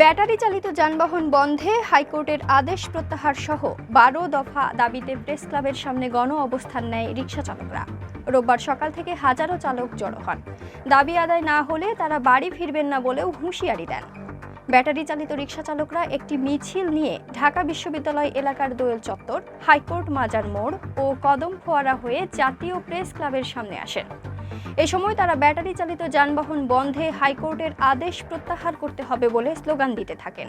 Battery চালিত যানবাহন বন্ধে হাইকোর্টের আদেশ প্রত্যাহার সহ বারো দফা দাবিতে প্রেস ক্লাবের সামনে গণ অবস্থান নেয় রিকশা চালকরা। রোববার সকাল থেকে হাজারো চালক জড়ো হন। দাবি আদায় না হলে তারা বাড়ি ফিরবেন না বলেও হুঁশিয়ারি দেন। ব্যাটারি চালিত রিকশা চালকরা একটি মিছিল নিয়ে ঢাকা বিশ্ববিদ্যালয় এলাকার দোয়েল চত্বর, হাইকোর্ট মাজার মোড় ও কদম ফোয়ারা হয়ে জাতীয় প্রেস ক্লাবের সামনে আসেন। এ সময় তারা ব্যাটারি চালিত যানবাহন বন্ধে হাইকোর্টের আদেশ প্রত্যাহার করতে হবে বলে স্লোগান দিতে থাকেন।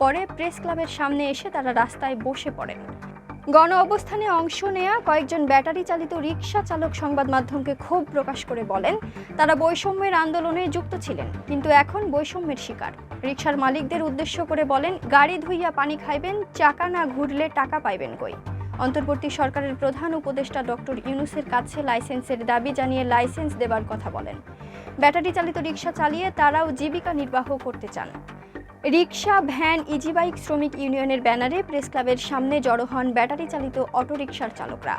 পরে প্রেস ক্লাবের সামনে এসে তারা রাস্তায় বসে পড়েন। গণ অবস্থানে অংশ নেয়া কয়েকজন ব্যাটারি চালিত রিকশা চালক সংবাদ মাধ্যমকে ক্ষোভ প্রকাশ করে বলেন, তারা বৈষম্যের আন্দোলনে যুক্ত ছিলেন, কিন্তু এখন বৈষম্যের শিকার। রিকশার মালিকদের উদ্দেশ্য করে বলেন, গাড়ি ধুইয়া পানি খাইবেন, চাকা না ঘুরলে টাকা পাইবেন কই? অন্তর্বর্তী সরকারের প্রধান উপদেষ্টা ডক্টর ইউনুসের কাছে লাইসেন্সের দাবি জানিয়ে লাইসেন্স দেবার কথা বলেন। ব্যাটারি চালিত রিক্সা চালিয়ে তারাও জীবিকা নির্বাহ করতে চান। রিক্সা ভ্যান, ইজিবাইক শ্রমিক ইউনিয়নের ব্যানারে প্রেস ক্লাবের সামনে জড়ো হন ব্যাটারি চালিত অটোরিকশার চালকরা।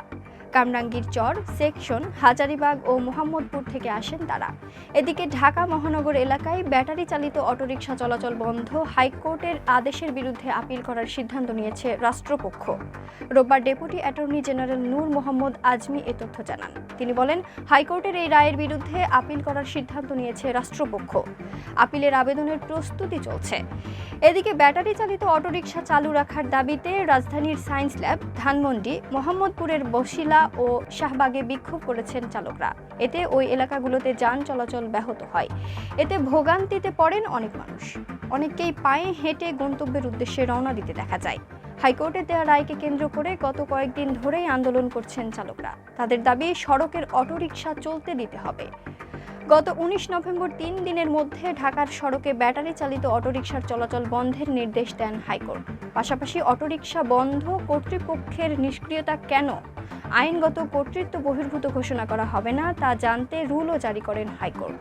কামরাঙ্গীর চর, সেকশন, হাজারিবাগ ও মোহাম্মদপুর থেকে আসেন তারা। এদিকে ঢাকা মহানগর এলাকায় ব্যাটারি চালিত অটোরিকশা চলাচল বন্ধ, হাইকোর্টের আদেশের বিরুদ্ধে আপিল করার সিদ্ধান্ত নিয়েছে রাষ্ট্রপক্ষ। রোববার deputy attorney general Nur Mohammad Azmi এ তথ্য জানান। তিনি বলেন, হাইকোর্টের এই রায়ের বিরুদ্ধে আপিল করার সিদ্ধান্ত নিয়েছে রাষ্ট্রপক্ষ। আপিলের আবেদনের প্রস্তুতি চলছে। এদিকে ব্যাটারি চালিত অটোরিকশা চালু রাখার দাবিতে রাজধানীর সায়েন্স ল্যাব, ধানমন্ডি, মোহাম্মদপুরের বসিলা ও শাহবাগে বিক্ষোভ করেছেন চালকরা। এতে ওই এলাকাগুলোতে যান চলাচল ব্যাহত হয়। এতে ভোগান্তিতে পড়েন অনেক মানুষ। অনেককেই পায়ে হেঁটে গন্তব্যের উদ্দেশ্যে রওনা দিতে দেখা যায়। হাইকোর্টের দেওয়া রায়কে কেন্দ্র করে গত কয়েকদিন ধরেই আন্দোলন করছেন চালকরা। তাদের দাবি, সড়কের অটোরিকশা চলতে দিতে হবে। গত উনিশ নভেম্বর তিন দিনের মধ্যে ঢাকার সড়কে ব্যাটারি চালিত অটোরিকশার চলাচল বন্ধের নির্দেশ দেন হাইকোর্ট। পাশাপাশি অটোরিকশা বন্ধ কর্তৃপক্ষের নিষ্ক্রিয়তা কেন আইনগত কর্তৃত্ব বহির্ভূত ঘোষণা করা হবে না তা জানতে রুলও জারি করেন হাইকোর্ট।